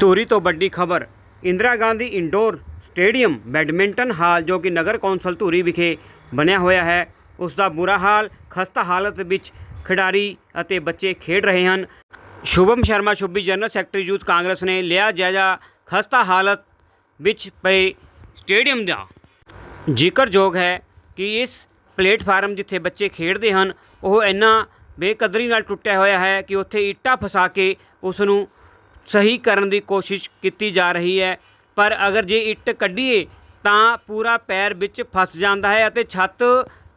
ਧੂਰੀ ਤੋਂ ਵੱਡੀ ਖਬਰ, Indira Gandhi indoor stadium, badminton hall ਜੋ ਕਿ ਨਗਰ ਕੌਂਸਲ ਧੂਰੀ ਵਿਖੇ ਬਣਿਆ ਹੋਇਆ ਹੈ, ਉਸ ਦਾ ਬੁਰਾ ਹਾਲ, ਖਸਤਾ ਹਾਲਤ ਵਿੱਚ ਖਿਡਾਰੀ ਅਤੇ ਬੱਚੇ ਖੇਡ ਰਹੇ ਹਨ। Shubham Sharma Shubhi general secretary youth Congress ਨੇ ਲਿਆ ਜਾਇਜ਼ਾ, ਖਸਤਾ ਹਾਲਤ ਵਿੱਚ ਪਏ ਸਟੇਡੀਅਮ ਦਾ। ਜ਼ਿਕਰਯੋਗ ਹੈ ਕਿ ਇਸ ਪਲੇਟਫਾਰਮ ਜਿੱਥੇ ਬੱਚੇ ਖੇਡਦੇ ਹਨ, ਉਹ ਇੰਨਾ ਬੇਕਦਰੀ ਨਾਲ ਟੁੱਟਿਆ ਹੋਇਆ ਹੈ ਕਿ ਉੱਥੇ ਇੱਟਾਂ ਫਸਾ ਕੇ ਉਸ ਨੂੰ ਸਹੀ ਕਰਨ ਦੀ ਕੋਸ਼ਿਸ਼ ਕੀਤੀ ਜਾ ਰਹੀ ਹੈ। ਪਰ ਅਗਰ ਜੇ ਇੱਟ ਕੱਢੀਏ, ਤਾਂ ਪੂਰਾ ਪੈਰ ਵਿੱਚ ਫਸ ਜਾਂਦਾ ਹੈ ਅਤੇ ਛੱਤ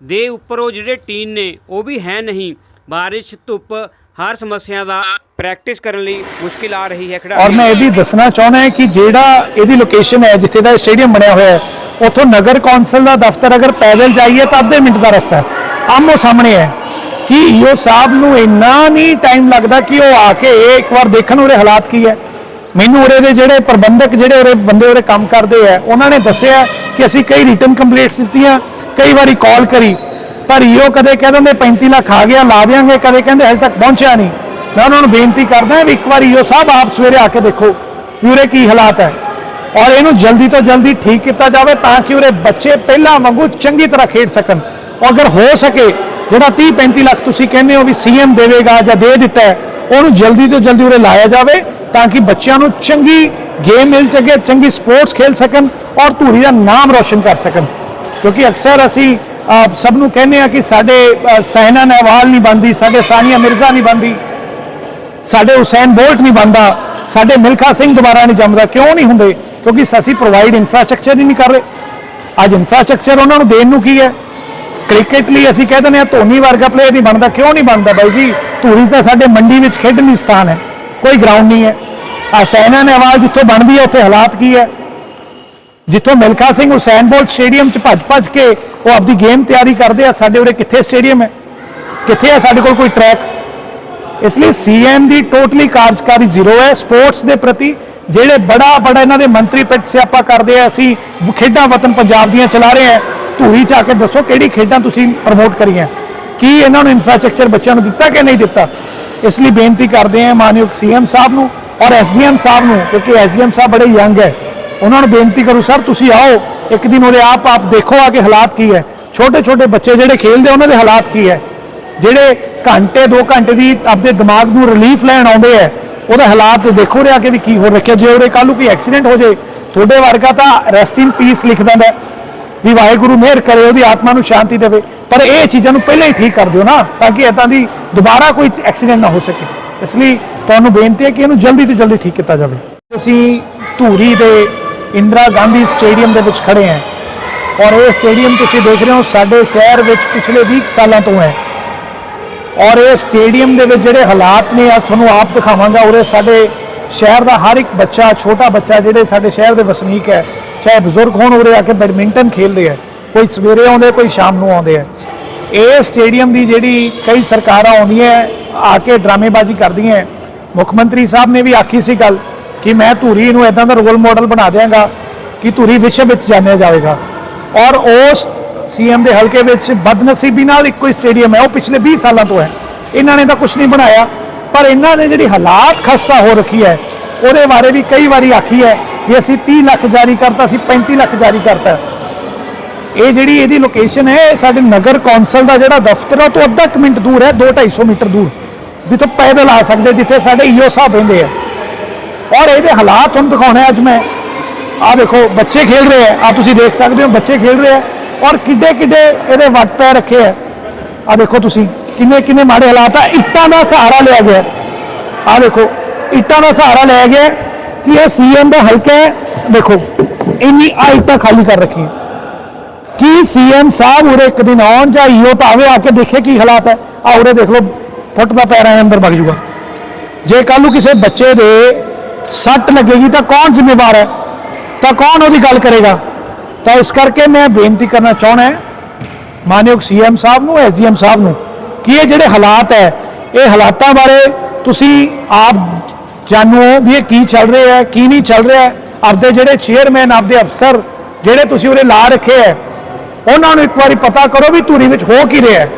ਦੇ ਉੱਪਰ ਉਹ ਜਿਹੜੇ ਟੀਨ ਨੇ, ਉਹ ਵੀ ਹੈ ਨਹੀਂ। ਬਾਰਿਸ਼, ਧੁੱਪ, ਹਰ ਸਮੱਸਿਆ ਦਾ ਪ੍ਰੈਕਟਿਸ ਕਰਨ ਲਈ ਮੁਸ਼ਕਿਲ ਆ ਰਹੀ ਹੈ ਔਰ ਮੈਂ ਇਹ ਵੀ ਦੱਸਣਾ ਚਾਹੁੰਦਾ ਹਾਂ ਕਿ ਜਿਹੜਾ ਇਹਦੀ ਲੋਕੇਸ਼ਨ ਹੈ, ਜਿੱਥੇ ਦਾ ਸਟੇਡੀਅਮ ਬਣਿਆ ਹੋਇਆ ਹੈ, ਉੱਥੋਂ ਨਗਰ ਕੌਂਸਲ ਦਾ ਦਫ਼ਤਰ ਅਗਰ ਪੈਦਲ ਜਾਈਏ, ਤਾਂ ਅੱਧੇ ਮਿੰਟ ਦਾ ਰਸਤਾ ਹੈ। ਆਮੋ ਸਾਹਮਣੇ ਹੈ। ਕਿ ਈਓ ਸਾਹਿਬ ਨੂੰ ਇੰਨਾ ਨਹੀਂ ਟਾਈਮ ਲੱਗਦਾ ਕਿ ਉਹ ਆ ਕੇ ਇਹ ਇੱਕ ਵਾਰ ਦੇਖਣ ਉਰੇ ਹਾਲਾਤ ਕੀ ਹੈ। ਮੈਨੂੰ ਉਰੇ ਦੇ ਜਿਹੜੇ ਪ੍ਰਬੰਧਕ, ਜਿਹੜੇ ਉਰੇ ਬੰਦੇ ਉਰੇ ਕੰਮ ਕਰਦੇ ਆ, ਉਹਨਾਂ ਨੇ ਦੱਸਿਆ ਕਿ ਅਸੀਂ ਕਈ ਰਿਟਨ ਕੰਪਲੀਟਸ ਦਿੱਤੀਆਂ, ਕਈ ਵਾਰੀ ਕਾਲ ਕਰੀ, ਪਰ ਈਓ ਕਦੇ ਕਹਿ ਦਿੰਦੇ 35 ਲੱਖ ਆ ਗਿਆ, ਲਾ ਦਿਆਂਗੇ, ਕਦੇ ਕਹਿੰਦੇ ਹਜੇ ਤੱਕ ਪਹੁੰਚਿਆ ਨਹੀਂ। ਮੈਂ ਉਹਨਾਂ ਨੂੰ ਬੇਨਤੀ ਕਰਦਾ ਵੀ ਇੱਕ ਵਾਰ ਈਓ ਸਾਹਿਬ ਆਪ ਸਵੇਰੇ ਆ ਕੇ ਦੇਖੋ ਵੀ ਉਰੇ ਕੀ ਹਾਲਾਤ ਹੈ। ਔਰ ਇਹਨੂੰ ਜਲਦੀ ਤੋਂ ਜਲਦੀ ਠੀਕ ਕੀਤਾ ਜਾਵੇ ਤਾਂ ਕਿ ਉਰੇ ਬੱਚੇ ਪਹਿਲਾਂ ਵਾਂਗੂ ਚੰਗੀ ਤਰ੍ਹਾਂ ਖੇਡ ਸਕਣ। ਔਰ ਅਗਰ ਹੋ ਸਕੇ ਜਿਹੜਾ 30 35 ਲੱਖ ਤੁਸੀਂ ਕਹਿੰਦੇ ਹੋ ਵੀ ਸੀਐਮ ਦੇਵੇਗਾ ਜਾਂ ਦੇ ਦਿੱਤਾ ਉਹਨੂੰ ਜਲਦੀ ਤੋਂ ਜਲਦੀ ਉਰੇ ਲਾਇਆ ਜਾਵੇ ਤਾਂ ਕਿ ਬੱਚਿਆਂ ਨੂੰ ਚੰਗੀ ਗੇਮ ਮਿਲ ਸਕੇ ਚੰਗੀ ਸਪੋਰਟਸ ਖੇਲ ਸਕਣ ਔਰ ਧੂਰੀ ਦਾ ਨਾਮ ਰੋਸ਼ਨ ਕਰ ਸਕਣ। ਕਿਉਂਕਿ ਅਕਸਰ ਅਸੀਂ ਅਹ, ਸਭ ਨੂੰ ਕਹਿੰਦੇ ਆ ਕਿ ਸਾਡੇ ਅਹ, ਨਹਿਵਾਲ ਨਹੀਂ ਬਣਦੀ ਸਾਡੇ ਸਾਨੀਆ ਮਿਰਜ਼ਾ ਨਹੀਂ ਬਣਦੀ ਸਾਡੇ ਹੁਸੈਨ ਬੋਲਟ ਨਹੀਂ ਬਣਦਾ ਸਾਡੇ ਮਿਲਖਾ ਸਿੰਘ ਦੁਬਾਰਾ ਨਹੀਂ ਜੰਮਦਾ ਕਿਉਂ ਨਹੀਂ ਹੁੰਦੇ? ਕਿਉਂਕਿ ਅਸੀਂ ਪ੍ਰੋਵਾਈਡ ਇਨਫਰਾਸਟ੍ਰਕਚਰ ਹੀ ਨਹੀਂ ਕਰ ਰਹੇ। ਅੱਜ ਇਨਫਰਾਸਟ੍ਰਕਚਰ ਉਹਨਾਂ ਨੂੰ ਦੇਣ ਨੂੰ ਕੀ ਹੈ? ਕ੍ਰਿਕਟ ਲਈ ਅਸੀਂ ਕਹਿ ਦਿੰਦੇ ਆ ਧੋਨੀ ਵਰਗਾ ਪਲੇਅਰ ਨਹੀਂ ਬਣਦਾ। ਕਿਉਂ ਨਹੀਂ ਬਣਦਾ ਬਾਈ ਜੀ? ਧੂਰੀ ਤਾਂ ਸਾਡੇ ਮੰਡੀ ਵਿੱਚ ਖੇਡਣ ਲਈ ਸਥਾਨ ਹੈ। ਕੋਈ ਗਰਾਊਂਡ ਨਹੀਂ ਹੈ। ਆ ਸੈਨਾ ਆਵਾਜ਼ ਜਿੱਥੋਂ ਬਣਦੀ ਹੈ, ਉੱਥੇ ਹਾਲਾਤ ਕੀ ਹੈ? ਜਿੱਥੋਂ ਮਿਲਖਾ ਸਿੰਘ ਹੁਸੈਨ ਬੋਲ ਸਟੇਡੀਅਮ 'ਚ ਭੱਜ ਭੱਜ ਕੇ ਉਹ ਆਪਦੀ ਗੇਮ ਤਿਆਰੀ ਕਰਦੇ ਆ, ਸਾਡੇ ਉਰੇ ਕਿੱਥੇ ਸਟੇਡੀਅਮ ਹੈ? ਕਿੱਥੇ ਆ ਸਾਡੇ ਕੋਲ ਕੋਈ ਟਰੈਕ ਇਸ ਲਈ ਸੀਐਮ ਦੀ ਟੋਟਲੀ ਕਾਰਜਕਾਰੀ ਜ਼ੀਰੋ ਹੈ। ਸਪੋਰਟਸ ਦੇ ਪ੍ਰਤੀ ਜਿਹੜੇ ਬੜਾ ਬੜਾ ਇਹਨਾਂ ਦੇ ਮੰਤਰੀ ਪਿੱਟ ਸਿਆਪਾ ਕਰਦੇ ਆ, ਅਸੀਂ ਖੇਡਾਂ ਵਤਨ ਪੰਜਾਬ ਦੀਆਂ ਚਲਾ ਰਹੇ ਆ ਧੂਰੀ ਚ ਆ ਕੇ ਦੱਸੋ ਕਿਹੜੀ ਖੇਡਾਂ ਤੁਸੀਂ ਪ੍ਰਮੋਟ ਕਰੀਆਂ। ਕੀ ਇਹਨਾਂ ਨੂੰ ਇਨਫਰਾਸਟ੍ਰਕਚਰ ਬੱਚਿਆਂ ਨੂੰ ਦਿੱਤਾ ਕਿ ਨਹੀਂ ਦਿੱਤਾ? ਇਸ ਲਈ ਬੇਨਤੀ ਕਰਦੇ ਹਾਂ ਮਾਨਯੋਗ ਸੀਐਮ ਸਾਹਿਬ ਨੂੰ ਔਰ ਐਸਡੀਐਮ ਸਾਹਿਬ ਨੂੰ, ਕਿਉਂਕਿ ਐਸਡੀਐਮ ਸਾਹਿਬ ਬੜੇ ਯੰਗ ਹੈ। ਉਹਨਾਂ ਨੂੰ ਬੇਨਤੀ ਕਰੂ, ਸਰ, ਤੁਸੀਂ ਆਓ, ਇੱਕ ਦਿਨ ਉਹਦੇ ਆਪ ਆਪ ਦੇਖੋ ਆ ਕੇ ਹਾਲਾਤ ਕੀ ਹੈ। ਛੋਟੇ ਛੋਟੇ ਬੱਚੇ ਜਿਹੜੇ ਖੇਡਦੇ ਉਹਨਾਂ ਦੇ ਹਾਲਾਤ ਕੀ ਹੈ? ਜਿਹੜੇ ਘੰਟੇ 2 ਘੰਟੇ ਦੀ ਆਪਣੇ ਦਿਮਾਗ ਨੂੰ ਰਿਲੀਫ ਲੈਣ ਆਉਂਦੇ ਆ ਉਹਦਾ ਹਾਲਾਤ ਦੇਖੋ ਰਿਆ ਕੇ ਵੀ ਕੀ ਹੋ ਰੱਖਿਆ। ਜੇ ਉਹਦੇ ਕੱਲ੍ਹ ਨੂੰ ਕੋਈ ਐਕਸੀਡੈਂਟ ਹੋ ਜੇ, ਤੁਹਾਡੇ ਵਰਗਾ ਤਾਂ ਰੈਸਟ ਇਨ ਪੀਸ ਲਿਖ ਦਿੰਦਾ ਵੀ ਵਾਹਿਗੁਰੂ ਮਿਹਰ ਕਰੇ, ਉਹਦੀ ਆਤਮਾ ਨੂੰ ਸ਼ਾਂਤੀ ਦੇਵੇ। ਪਰ ਇਹ ਚੀਜ਼ਾਂ ਨੂੰ ਪਹਿਲਾਂ ਹੀ ਠੀਕ ਕਰ ਦਿਓ ਨਾ, ਤਾਂ ਕਿ ਇਦਾਂ ਦੀ ਦੁਬਾਰਾ ਕੋਈ ਐਕਸੀਡੈਂਟ ਨਾ ਹੋ ਸਕੇ। ਇਸ ਲਈ ਤੁਹਾਨੂੰ ਬੇਨਤੀ ਹੈ ਕਿ ਇਹਨੂੰ ਜਲਦੀ ਤੋਂ ਜਲਦੀ ਠੀਕ ਕੀਤਾ ਜਾਵੇ। ਅਸੀਂ ਧੂਰੀ ਦੇ ਇੰਦਰਾ ਗਾਂਧੀ ਸਟੇਡੀਅਮ ਦੇ ਵਿੱਚ ਖੜੇ ਹਾਂ ਔਰ ਇਹ ਸਟੇਡੀਅਮ ਤੁਸੀਂ ਦੇਖ ਰਹੇ ਹੋ, ਸਾਡੇ ਸ਼ਹਿਰ ਵਿੱਚ ਪਿਛਲੇ 20 ਸਾਲਾਂ ਤੋਂ ਹੈ। ਔਰ ਇਹ ਸਟੇਡੀਅਮ ਦੇ ਵਿੱਚ ਜਿਹੜੇ ਹਾਲਾਤ ਨੇ, ਅੱਜ ਤੁਹਾਨੂੰ ਆਪ ਦਿਖਾਵਾਂਗਾ। ਉਰੇ ਸਾਡੇ ਸ਼ਹਿਰ ਦਾ ਹਰ ਇੱਕ ਬੱਚਾ, ਛੋਟਾ ਬੱਚਾ, ਜਿਹੜੇ ਸਾਡੇ ਸ਼ਹਿਰ ਦੇ ਵਸਨੀਕ ਹੈ ਚਾਹੇ ਬਜ਼ੁਰਗ ਹੋਣ ਉਰੇ ਆ ਕੇ ਬੈਡਮਿੰਟਨ ਖੇਡਦੇ ਆ, ਕੋਈ ਸਵੇਰੇ ਆਉਂਦੇ ਕੋਈ ਸ਼ਾਮ ਨੂੰ ਆਉਂਦੇ ਆ। ਇਹ ਸਟੇਡੀਅਮ ਦੀ ਜਿਹੜੀ ਕਈ ਸਰਕਾਰਾਂ ਆਉਂਦੀਆਂ ਆ ਕੇ ਡਰਾਮੇਬਾਜ਼ੀ ਕਰਦੀਆਂ ਮੁੱਖ ਮੰਤਰੀ ਸਾਹਿਬ ਨੇ ਵੀ ਆਖੀ ਸੀ ਗੱਲ ਕਿ ਮੈਂ ਧੂਰੀ ਨੂੰ ਇਦਾਂ ਦਾ ਰੋਲ ਮਾਡਲ ਬਣਾ ਦਿਆਂਗਾ ਕਿ ਧੂਰੀ ਵਿਸ਼ਵ ਵਿੱਚ ਜਾਣਿਆ ਜਾਵੇਗਾ। ਔਰ ਉਸ ਸੀਐਮ ਦੇ ਹਲਕੇ ਵਿੱਚ ਬਦਨਸੀਬੀ ਨਾਲ ਇੱਕੋ ਹੀ ਸਟੇਡੀਅਮ ਹੈ, ਉਹ ਪਿਛਲੇ 20 ਸਾਲਾਂ ਤੋਂ ਹੈ। ਇਹਨਾਂ ਨੇ ਤਾਂ ਕੁਝ ਨਹੀਂ ਬਣਾਇਆ, ਪਰ ਇਹਨਾਂ ਨੇ ਜਿਹੜੀ ਹਾਲਾਤ ਖਸਤਾ ਹੋ ਰੱਖੀ ਹੈ, ਉਹਦੇ ਬਾਰੇ ਵੀ ਕਈ ਵਾਰੀ ਆਖੀ ਹੈ ਵੀ ਅਸੀਂ 30 ਲੱਖ ਜਾਰੀ ਕਰਤਾ, ਅਸੀਂ 35 ਲੱਖ ਜਾਰੀ ਕਰਤਾ। ਇਹ ਜਿਹੜੀ ਇਹਦੀ ਲੋਕੇਸ਼ਨ ਹੈ, ਇਹ ਸਾਡੇ ਨਗਰ ਕੌਂਸਲ ਦਾ ਜਿਹੜਾ ਦਫ਼ਤਰ ਹੈ, ਉਹ ਤੋਂ ਅੱਧਾ ਕੁ ਮਿੰਟ ਦੂਰ ਹੈ 2-250 ਮੀਟਰ ਦੂਰ, ਜਿੱਥੋਂ ਪੈਦਲ ਆ ਸਕਦੇ, ਜਿੱਥੇ ਸਾਡੇ ਈਓ ਸਾਹਿਬ ਰਹਿੰਦੇ ਆ। ਔਰ ਇਹਦੇ ਹਾਲਾਤ ਤੁਹਾਨੂੰ ਦਿਖਾਉਣੇ ਅੱਜ ਮੈਂ। ਆ ਦੇਖੋ, ਬੱਚੇ ਖੇਡ ਰਹੇ ਆ। ਆ ਤੁਸੀਂ ਦੇਖ ਸਕਦੇ ਹੋ, ਬੱਚੇ ਖੇਡ ਰਹੇ ਆ। ਔਰ ਕਿੱਡੇ ਕਿੱਡੇ ਇਹਦੇ ਵੱਟ ਪੈ ਰੱਖੇ ਆ। ਆ ਦੇਖੋ ਤੁਸੀਂ, ਕਿੰਨੇ ਕਿੰਨੇ ਮਾੜੇ ਹਾਲਾਤ ਆ। ਇੱਟਾਂ ਦਾ ਸਹਾਰਾ ਲਿਆ ਗਿਆ। ਆ ਦੇਖੋ, ਇੱਟਾਂ ਦਾ ਸਹਾਰਾ ਲਿਆ ਗਿਆ। ਕਿ ਇਹ ਸੀਐਮ ਦਾ ਹਲਕਾ ਹੈ ਦੇਖੋ ਇੰਨੀ ਆ ਇੱਟਾਂ ਖਾਲੀ ਕਰ ਰੱਖੀਆਂ ਕੀ ਸੀਐਮ ਸਾਹਿਬ ਉਰੇ ਇੱਕ ਦਿਨ ਆਉਣ ਜਾਂ ਈਓ ਭਾਵੇਂ ਆ ਕੇ ਦੇਖੇ ਕੀ ਹਾਲਾਤ ਹੈ ਆ ਉਰੇ ਦੇਖ ਲਓ ਫੁੱਟ ਦਾ ਪੈਰਾਂ ਦੇ ਅੰਦਰ ਵਗ ਜੂਗਾ ਜੇ ਕੱਲ ਨੂੰ ਕਿਸੇ ਬੱਚੇ ਦੇ ਸੱਟ ਲੱਗੇਗੀ ਤਾਂ ਕੌਣ ਜ਼ਿੰਮੇਵਾਰ ਹੈ ਤਾਂ ਕੌਣ ਉਹਦੀ ਗੱਲ ਕਰੇਗਾ ਤਾਂ ਇਸ ਕਰਕੇ ਮੈਂ ਬੇਨਤੀ ਕਰਨਾ ਚਾਹੁੰਦਾ ਮਾਨਯੋਗ ਸੀਐਮ ਸਾਹਿਬ ਨੂੰ ਐਸਡੀਐਮ ਸਾਹਿਬ ਨੂੰ ਕਿ ਇਹ ਜਿਹੜੇ ਹਾਲਾਤ ਹੈ ਇਹ ਹਾਲਾਤਾਂ ਬਾਰੇ ਤੁਸੀਂ ਆਪ ਜਾਣੂ ਵੀ ਇਹ ਕੀ ਚੱਲ ਰਿਹਾ ਹੈ, ਕੀ ਨਹੀਂ ਚੱਲ ਰਿਹਾ ਹੈ? ਆਪਦੇ ਜਿਹੜੇ ਚੇਅਰਮੈਨ ਆਪਦੇ ਅਫਸਰ, ਜਿਹੜੇ ਤੁਸੀਂ ਉਰੇ ਲਾ ਰੱਖੇ ਹੈ, ਉਹਨਾਂ ਨੂੰ ਇੱਕ ਵਾਰੀ ਪਤਾ ਕਰੋ ਵੀ ਧੂਰੀ ਵਿੱਚ ਹੋ ਕੀ ਰਿਹਾ ਹੈ।